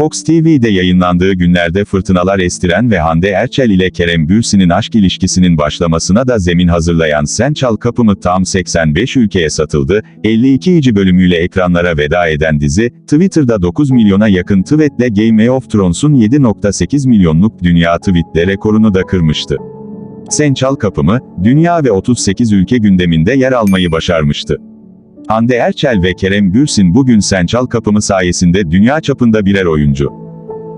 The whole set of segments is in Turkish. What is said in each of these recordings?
Fox TV'de yayınlandığı günlerde fırtınalar estiren ve Hande Erçel ile Kerem Bürsin'in aşk ilişkisinin başlamasına da zemin hazırlayan Sen Çal Kapımı tam 85 ülkeye satıldı, 52. bölümüyle ekranlara veda eden dizi, Twitter'da 9 milyona yakın tweetle Game of Thrones'un 7.8 milyonluk dünya tweetle rekorunu da kırmıştı. Sen Çal Kapımı, dünya ve 38 ülke gündeminde yer almayı başarmıştı. Hande Erçel ve Kerem Bürsin bugün Sen Çal Kapımı sayesinde dünya çapında birer oyuncu.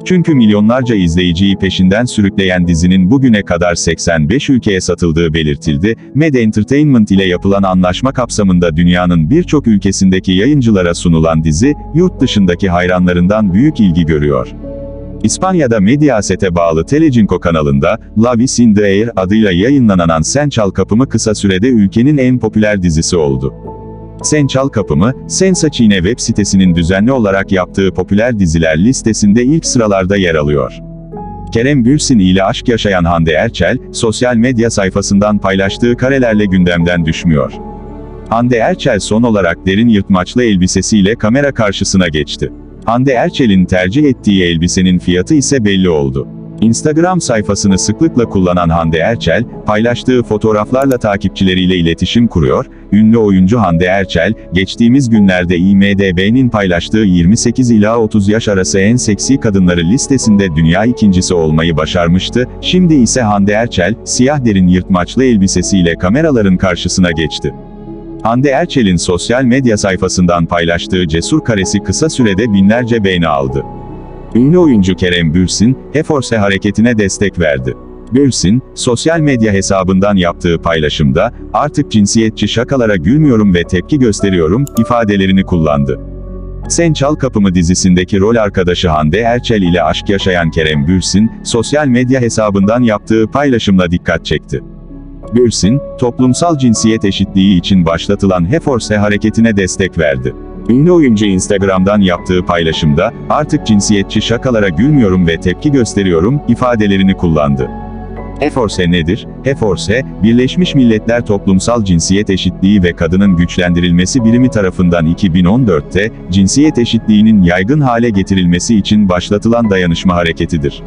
Çünkü milyonlarca izleyiciyi peşinden sürükleyen dizinin bugüne kadar 85 ülkeye satıldığı belirtildi. Med Entertainment ile yapılan anlaşma kapsamında dünyanın birçok ülkesindeki yayıncılara sunulan dizi, yurt dışındaki hayranlarından büyük ilgi görüyor. İspanya'da Mediaset'e bağlı Telecinco kanalında, La Vis in the Air adıyla yayınlanan Sen Çal Kapımı kısa sürede ülkenin en popüler dizisi oldu. Sen Çal Kapımı, Sensaçine web sitesinin düzenli olarak yaptığı popüler diziler listesinde ilk sıralarda yer alıyor. Kerem Bürsin ile aşk yaşayan Hande Erçel, sosyal medya sayfasından paylaştığı karelerle gündemden düşmüyor. Hande Erçel son olarak derin yırtmaçlı elbisesiyle kamera karşısına geçti. Hande Erçel'in tercih ettiği elbisenin fiyatı ise belli oldu. Instagram sayfasını sıklıkla kullanan Hande Erçel, paylaştığı fotoğraflarla takipçileriyle iletişim kuruyor. Ünlü oyuncu Hande Erçel, geçtiğimiz günlerde IMDb'nin paylaştığı 28 ila 30 yaş arası en seksi kadınları listesinde dünya ikincisi olmayı başarmıştı. Şimdi ise Hande Erçel, siyah derin yırtmaçlı elbisesiyle kameraların karşısına geçti. Hande Erçel'in sosyal medya sayfasından paylaştığı cesur karesi kısa sürede binlerce beğeni aldı. Ünlü oyuncu Kerem Bürsin, Eforse hareketine destek verdi. Bürsin, sosyal medya hesabından yaptığı paylaşımda, artık cinsiyetçi şakalara gülmüyorum ve tepki gösteriyorum, ifadelerini kullandı. Sen Çal Kapımı dizisindeki rol arkadaşı Hande Erçel ile aşk yaşayan Kerem Bürsin, sosyal medya hesabından yaptığı paylaşımla dikkat çekti. Bürsin, toplumsal cinsiyet eşitliği için başlatılan Heforse hareketine destek verdi. Ünlü oyuncu Instagram'dan yaptığı paylaşımda, artık cinsiyetçi şakalara gülmüyorum ve tepki gösteriyorum, ifadelerini kullandı. Heforse nedir? Heforse, Birleşmiş Milletler Toplumsal Cinsiyet Eşitliği ve Kadının Güçlendirilmesi Birimi tarafından 2014'te, cinsiyet eşitliğinin yaygın hale getirilmesi için başlatılan dayanışma hareketidir.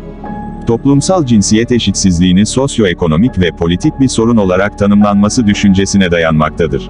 Toplumsal cinsiyet eşitsizliğini sosyoekonomik ve politik bir sorun olarak tanımlanması düşüncesine dayanmaktadır.